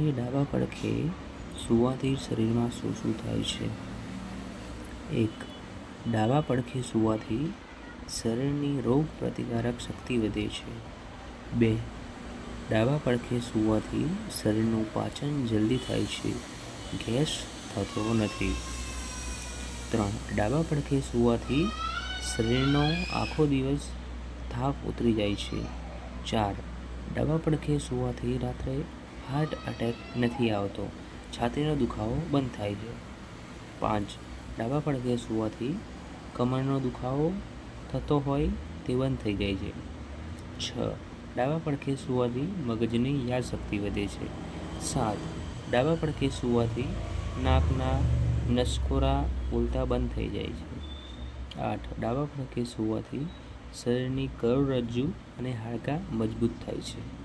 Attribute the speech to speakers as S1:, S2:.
S1: ડાબા પડખે સૂવાથી શરીરમાં શું શું થાય છે. એક, ડાબા પડખે સૂવાથી શરીરની રોગ પ્રતિકારક શક્તિ વધે છે. બે, ડાબા પડખે સૂવાથી શરીરનું પાચન જલ્દી થાય છે. ગેસ થતો નથી. ત્રણ, ડાબા પડખે સૂવાથી શરીરનો આખો દિવસ થાક ઉતરી જાય છે. ચાર, ડાબા પડખે સૂવાથી રાત્રે હાર્ટ અટેક નથી આવતો. છાતીનો દુખાવો બંધ થાય છે. પાંચ, ડાબા પડખે સૂવાથી કમરનો દુખાવો થતો હોય તે બંધ થઈ જાય છે. છ, ડાબા પડખે સૂવાથી મગજની યાદશક્તિ વધે છે. સાત, ડાબા પડખે સૂવાથી નાકના નસકોરા બોલતા બંધ થઈ જાય છે. આઠ, ડાબા પડખે સૂવાથી શરીરની કરોડરજ્જુ અને હાડકાં મજબૂત થાય છે.